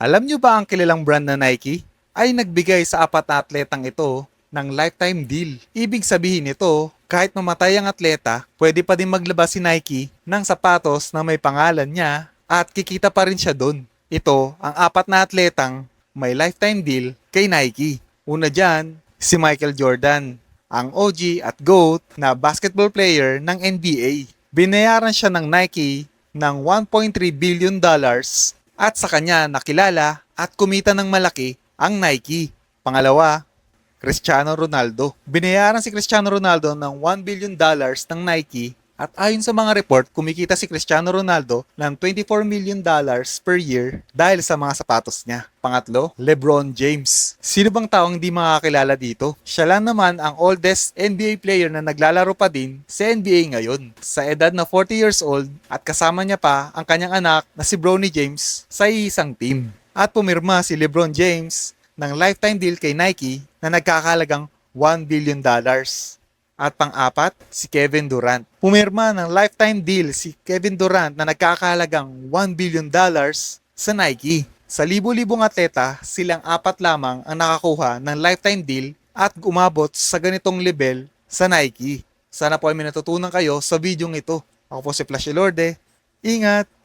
Alam nyo ba ang kilalang brand na Nike ay nagbigay sa apat na atletang ito ng lifetime deal. Ibig sabihin nito, kahit mamatay ang atleta, pwede pa din maglabas si Nike ng sapatos na may pangalan niya at kikita pa rin siya doon. Ito ang apat na atletang may lifetime deal kay Nike. Una dyan, si Michael Jordan, ang OG at GOAT na basketball player ng NBA. Binayaran siya ng Nike ng 1.3 billion dollars at sa kanya nakilala at kumita ng malaki ang Nike. Pangalawa, Cristiano Ronaldo. Binayaran si Cristiano Ronaldo ng 1 billion dollars ng Nike at ayon sa mga report, kumikita si Cristiano Ronaldo ng 24 million dollars per year dahil sa mga sapatos niya. Pangatlo, LeBron James. Sino bang taong hindi makakilala dito? Siya lang naman ang oldest NBA player na naglalaro pa din sa NBA ngayon. Sa edad na 40 years old at kasama niya pa ang kanyang anak na si Bronny James sa isang team. At pumirma si LeBron James ng lifetime deal kay Nike na nagkakalagang 1 billion dollars. At pang-apat, si Kevin Durant. Pumirma ng lifetime deal si Kevin Durant na nagkakahalagang 1 billion dollars sa Nike. Sa libo-libong atleta, silang apat lamang ang nakakuha ng lifetime deal at umabot sa ganitong level sa Nike. Sana po ay may natutunan kayo sa videong ito. Ako po si Flash Lorde. Ingat!